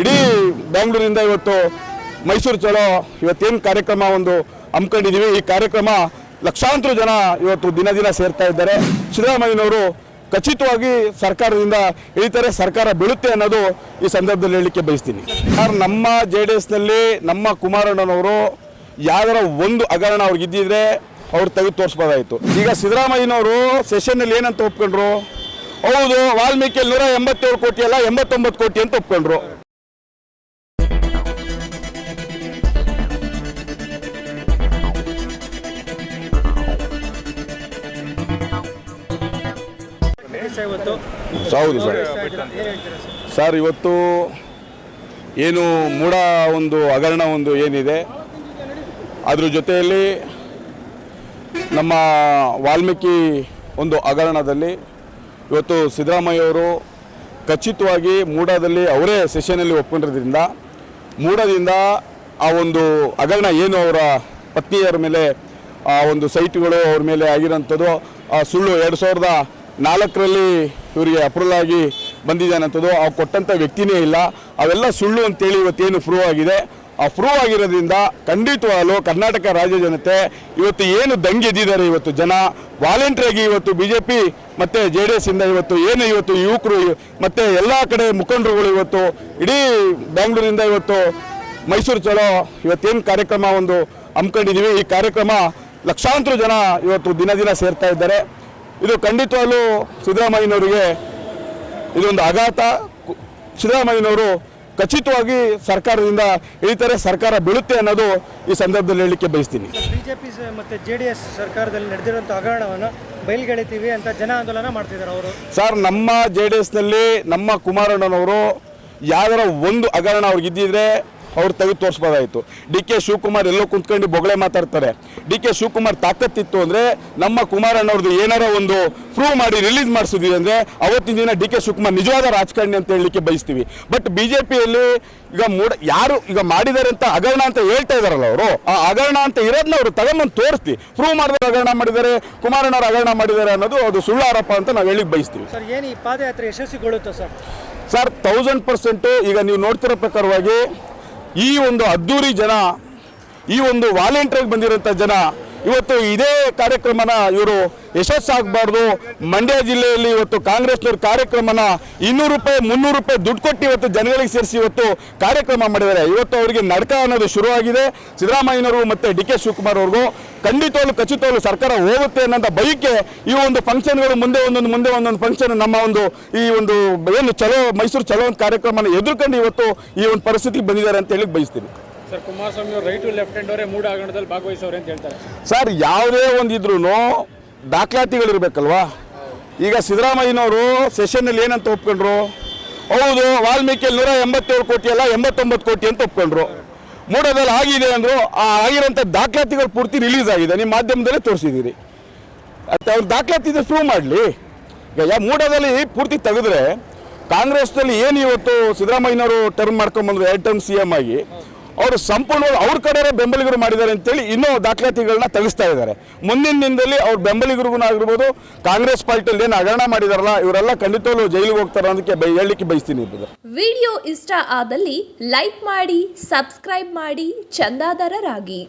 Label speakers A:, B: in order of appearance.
A: ಇಡೀ ಬೆಂಗಳೂರಿಂದ ಇವತ್ತು ಮೈಸೂರು ಚಲೋ, ಇವತ್ತೇನು ಕಾರ್ಯಕ್ರಮ ಒಂದು ಹಮ್ಮಿಕೊಂಡಿದ್ದೀವಿ ಈ ಕಾರ್ಯಕ್ರಮ ಲಕ್ಷಾಂತರ ಜನ ಇವತ್ತು ದಿನ ದಿನ ಸೇರ್ತಾ ಇದ್ದಾರೆ. ಸಿದ್ದರಾಮಯ್ಯನವರು ಖಚಿತವಾಗಿ ಸರ್ಕಾರದಿಂದ ಇಳಿತಾರೆ ಸರ್ಕಾರ ಬೀಳುತ್ತೆ ಅನ್ನೋದು ಈ ಸಂದರ್ಭದಲ್ಲಿ ಹೇಳಲಿಕ್ಕೆ ಬಯಸ್ತೀನಿ. ಸರ್, ನಮ್ಮ ಜೆ ಡಿ ಎಸ್ನಲ್ಲಿ ನಮ್ಮ ಕುಮಾರಣ್ಣನವರು ಯಾವ್ದಾರ ಒಂದು ಹಗರಣ ಅವ್ರಿಗೆ ಇದ್ದಿದ್ರೆ ಅವ್ರು ತೆಗೆದು ತೋರಿಸ್ಬೋದಾಯಿತು. ಈಗ ಸಿದ್ದರಾಮಯ್ಯನವರು ಸೆಷನ್ನಲ್ಲಿ ಏನಂತ ಒಪ್ಕೊಂಡ್ರು? ಹೌದು, ವಾಲ್ಮೀಕಿಯಲ್ಲಿ ನೂರ ಎಂಬತ್ತೇಳು ಕೋಟಿ ಅಲ್ಲ, ಎಂಬತ್ತೊಂಬತ್ತು ಕೋಟಿ ಅಂತ ಒಪ್ಕೊಂಡ್ರು.
B: ಇವತ್ತು?
A: ಹೌದು ಸರ್.
B: Sir
A: sir? ಇವತ್ತು ಏನು ಮೂಢ ಒಂದು ಹಗರಣ ಒಂದು ಏನಿದೆ. ಅದ್ರ ಜೊತೆಯಲ್ಲಿ ನಮ್ಮ ವಾಲ್ಮೀಕಿ ಒಂದು ಹಗರಣದಲ್ಲಿ ಇವತ್ತು ಸಿದ್ದರಾಮಯ್ಯವರು ಖಚಿತವಾಗಿ ಮೂಡದಲ್ಲಿ ಅವರೇ ಸೆಷನಲ್ಲಿ ಒಪ್ಪಿಕೊಂಡಿರೋದ್ರಿಂದ ಮೂಡದಿಂದ ಆ ಒಂದು ಹಗರಣ ಏನು ಅವರ ಪತ್ನಿಯರ ಮೇಲೆ ಆ ಒಂದು ಸೈಟ್ಗಳು ಅವ್ರ ಮೇಲೆ ಆಗಿರೋಂಥದ್ದು ಆ ಸುಳ್ಳು ಎರಡು ಸಾವಿರದ ನಾಲ್ಕರಲ್ಲಿ ಇವರಿಗೆ ಅಪ್ರೂವಲ್ ಆಗಿ ಬಂದಿದೆ ಅನ್ನೋಂಥದ್ದು ಆ ಕೊಟ್ಟಂಥ ವ್ಯಕ್ತಿನೇ ಇಲ್ಲ. ಅವೆಲ್ಲ ಸುಳ್ಳು ಅಂತೇಳಿ ಇವತ್ತೇನು ಪ್ರೂವ್ ಆಗಿದೆ? ಆ ಪ್ರೂವ್ ಆಗಿರೋದ್ರಿಂದ ಖಂಡಿತವಾಗಲೂ ಕರ್ನಾಟಕ ರಾಜ್ಯ ಜನತೆ ಇವತ್ತು ಏನು ದಂಗೆ ಎದ್ದಿದ್ದಾರೆ ಇವತ್ತು ಜನ? ವಾಲಂಟ್ರಿಯಾಗಿ ಇವತ್ತು ಬಿ ಜೆ ಪಿ ಮತ್ತು ಜೆ ಡಿ ಎಸ್ ಇಂದ ಇವತ್ತು ಏನು ಇವತ್ತು ಯುವಕರು ಮತ್ತು ಎಲ್ಲ ಕಡೆ ಮುಖಂಡರುಗಳು ಇವತ್ತು, ಇಡೀ ಬೆಂಗಳೂರಿಂದ ಇವತ್ತು ಮೈಸೂರು ಚಲೋ ಇವತ್ತೇನು ಕಾರ್ಯಕ್ರಮ ಒಂದು ಹಮ್ಮಿಕೊಂಡಿದ್ದೀವಿ. ಈ ಕಾರ್ಯಕ್ರಮ ಲಕ್ಷಾಂತರ ಜನ ಇವತ್ತು ದಿನ ದಿನ ಸೇರ್ತಾ ಇದ್ದಾರೆ. ಇದು ಖಂಡಿತವಾಗ್ಲೂ ಸಿದ್ದರಾಮಯ್ಯನವರಿಗೆ ಇದೊಂದು ಆಘಾತ. ಸಿದ್ದರಾಮಯ್ಯನವರು ಖಚಿತವಾಗಿ ಸರ್ಕಾರದಿಂದ ಇಳಿತಾರೆ ಸರ್ಕಾರ ಬೀಳುತ್ತೆ ಅನ್ನೋದು ಈ ಸಂದರ್ಭದಲ್ಲಿ ಹೇಳಲಿಕ್ಕೆ ಬಯಸ್ತೀನಿ.
B: ಬಿಜೆಪಿ ಮತ್ತೆ ಜೆ ಡಿ ಎಸ್ ಸರ್ಕಾರದಲ್ಲಿ ನಡೆದಿರುವಂಥ ಹಗರಣವನ್ನು ಬಯಲ್ಗೆಳಿತೀವಿ ಅಂತ ಜನ ಆಂದೋಲನ ಮಾಡ್ತಿದ್ದಾರೆ ಅವರು.
A: ಸರ್ ನಮ್ಮ ಜೆ ಡಿ ಎಸ್ನಲ್ಲಿ ನಮ್ಮ ಕುಮಾರಣ್ಣನವರು ಯಾವ್ದಾರ ಒಂದು ಹಗರಣ ಅವ್ರಿಗೆ ಇದ್ದಿದ್ರೆ ಅವ್ರು ತೆಗೆದು ತೋರಿಸ್ಬೋದಾಯಿತು. ಡಿ ಕೆ ಶಿವಕುಮಾರ್ ಎಲ್ಲೋ ಕುಂತ್ಕೊಂಡು ಬೊಗಳೆ ಮಾತಾಡ್ತಾರೆ. ಡಿ ಕೆ ಶಿವಕುಮಾರ್ ತಾಕತ್ತಿತ್ತು ಅಂದರೆ ನಮ್ಮ ಕುಮಾರಣ್ಣವ್ರದ್ದು ಏನಾರ ಒಂದು ಪ್ರೂವ್ ಮಾಡಿ ರಿಲೀಸ್ ಮಾಡಿಸಿದ್ವಿ ಅಂದರೆ ಅವತ್ತಿನ ದಿನ ಡಿ ಕೆ ಶಿವಕುಮಾರ್ ನಿಜವಾದ ರಾಜಕಾರಣಿ ಅಂತ ಹೇಳಲಿಕ್ಕೆ ಬಯಸ್ತೀವಿ. ಬಟ್ ಬಿ ಜೆ ಪಿಯಲ್ಲಿ ಈಗ ಮೂಡ ಯಾರು ಈಗ ಮಾಡಿದ್ದಾರೆ ಅಂತ ಹಗರಣ ಅಂತ ಹೇಳ್ತಾ ಇದಾರಲ್ಲ ಅವರು. ಆ ಹಗರಣ ಅಂತ ಇರೋದನ್ನ ಅವರು ತಗೊಂಡು ತೋರಿಸ್ತಿ ಪ್ರೂವ್ ಮಾಡಿದ್ರೆ ಹಗರಣ ಮಾಡಿದ್ದಾರೆ ಕುಮಾರಣ್ಣವ್ರು ಹಗರಣ ಮಾಡಿದ್ದಾರೆ ಅನ್ನೋದು ಅದು ಸುಳ್ಳು ಆರೋಪ ಅಂತ ನಾವು ಹೇಳಿಕ್ಕೆ ಬಯಸ್ತೀವಿ.
B: ಸರ್ ಏನು ಈ ಪಾದಯಾತ್ರೆ ಯಶಸ್ವಿಗೊಳ್ಳುತ್ತೆ ಸರ್?
A: ಸರ್ ತೌಸಂಡ್ ಪರ್ಸೆಂಟು ಈಗ ನೀವು ನೋಡ್ತಿರೋ ಪ್ರಕಾರವಾಗಿ ಈ ಒಂದು ಅದ್ದೂರಿ ಜನ ಈ ಒಂದು ವಾಲಂಟಿಯರ್ ಬಂದಿರೋಂಥ ಜನ ಇವತ್ತು ಇದೇ ಕಾರ್ಯಕ್ರಮನ ಇವರು ಯಶಸ್ಸಾಗಬಾರ್ದು. ಮಂಡ್ಯ ಜಿಲ್ಲೆಯಲ್ಲಿ ಇವತ್ತು ಕಾಂಗ್ರೆಸ್ನವ್ರ ಕಾರ್ಯಕ್ರಮನ ಇನ್ನೂರು ರೂಪಾಯಿ, ಮುನ್ನೂರು ರೂಪಾಯಿ ದುಡ್ಡು ಕೊಟ್ಟು ಇವತ್ತು ಜನಗಳಿಗೆ ಸೇರಿಸಿ ಇವತ್ತು ಕಾರ್ಯಕ್ರಮ ಮಾಡಿದ್ದಾರೆ. ಇವತ್ತು ಅವರಿಗೆ ನಡ್ಕ ಅನ್ನೋದು ಶುರುವಾಗಿದೆ. ಸಿದ್ದರಾಮಯ್ಯನವರು ಮತ್ತು ಡಿ ಕೆ ಶಿವಕುಮಾರ್ ಅವ್ರಿಗೂ ಖಂಡಿತವಾಗ್ಲೂ ಖಚಿತವಾಗ್ಲೂ ಸರ್ಕಾರ ಹೋಗುತ್ತೆ ಅನ್ನೋಂಥ ಬಯಕೆ ಈ ಒಂದು ಫಂಕ್ಷನ್ಗಳು ಮುಂದೆ ಒಂದೊಂದು ಮುಂದೆ ಒಂದೊಂದು ಫಂಕ್ಷನ್ ನಮ್ಮ ಒಂದು ಈ ಒಂದು ಏನು ಚಲೋ ಮೈಸೂರು ಚಲೋ ಒಂದು ಕಾರ್ಯಕ್ರಮನ ಎದುರ್ಕೊಂಡು ಇವತ್ತು ಈ ಒಂದು ಪರಿಸ್ಥಿತಿಗೆ ಬಂದಿದ್ದಾರೆ ಅಂತ ಹೇಳಿ ಬಯಸ್ತೀನಿ.
C: Sir, Kumaraswamy right left hand ಅವರೇ ಮೂಡ ಆಗಣದಲ್ಲಿ ಭಾಗವಹಿಸೋರೆ ಅಂತ ಹೇಳ್ತಾರೆ.
A: ಸರ್, ಯಾವುದೇ ಒಂದಿದ್ರು ದಾಖಲಾತಿಗಳಿರ್ಬೇಕಲ್ವಾ? ಈಗ ಸಿದ್ದರಾಮಯ್ಯನವರು ಸೆಷನ್ನಲ್ಲಿ ಏನಂತ ಒಪ್ಕೊಂಡ್ರು? ಹೌದು, ವಾಲ್ಮೀಕಿಯಲ್ಲಿ ನೂರ ಎಂಬತ್ತೇಳು ಕೋಟಿ ಅಲ್ಲ, ಎಂಬತ್ತೊಂಬತ್ತು ಕೋಟಿ ಅಂತ ಒಪ್ಕೊಂಡ್ರು. ಮೂಡದಲ್ಲಿ ಆಗಿದೆ ಅಂದರು, ಆ ಆಗಿರೋಂಥ ದಾಖಲಾತಿಗಳು ಪೂರ್ತಿ ರಿಲೀಸ್ ಆಗಿದೆ ನಿಮ್ಮ ಮಾಧ್ಯಮದಲ್ಲೇ ತೋರಿಸಿದ್ದೀರಿ. ಮತ್ತು ಅವ್ರು ದಾಖಲಾತಿ ಪ್ರೂವ್ ಮಾಡಲಿ. ಈಗ ಯಾವ ಮೂಡದಲ್ಲಿ ಪೂರ್ತಿ ತೆಗೆದ್ರೆ ಕಾಂಗ್ರೆಸ್ನಲ್ಲಿ ಏನು ಇವತ್ತು ಸಿದ್ದರಾಮಯ್ಯನವರು ಟರ್ಮ್ ಮಾಡ್ಕೊಂಬಂದ್ರು, ಎರಡು ಟರ್ಮ್ ಸಿ ಎಂ ಆಗಿ? ಅವರು ಸಂಪೂರ್ಣವಾಗಿ ಅವ್ರ ಕಡೆ ಬೆಂಬಲಿಗರು ಮಾಡಿದ್ದಾರೆ ಅಂತೇಳಿ ಇನ್ನೂ ದಾಖಲಾತಿಗಳನ್ನ ತೆಗೆಸ್ತಾ ಇದ್ದಾರೆ. ಮುಂದಿನ ದಿನದಲ್ಲಿ ಅವ್ರ ಬೆಂಬಲಿಗರಿಗೂ ಆಗಿರ್ಬೋದು, ಕಾಂಗ್ರೆಸ್ ಪಾರ್ಟಿಯಲ್ಲಿ ಏನು ಹಗರಣ ಮಾಡಿದಾರಲ್ಲ, ಇವರೆಲ್ಲ ಖಂಡಿತವಾಗ್ಲೂ ಜೈಲಿಗೆ ಹೋಗ್ತಾರೆ ಅದಕ್ಕೆ ಹೇಳಲಿಕ್ಕೆ ಬಯಸ್ತೀನಿ
D: ವಿಡಿಯೋ ಇಷ್ಟ ಆದಲ್ಲಿ ಲೈಕ್ ಮಾಡಿ, ಸಬ್ಸ್ಕ್ರೈಬ್ ಮಾಡಿ, ಚಂದಾದಾರರಾಗಿ.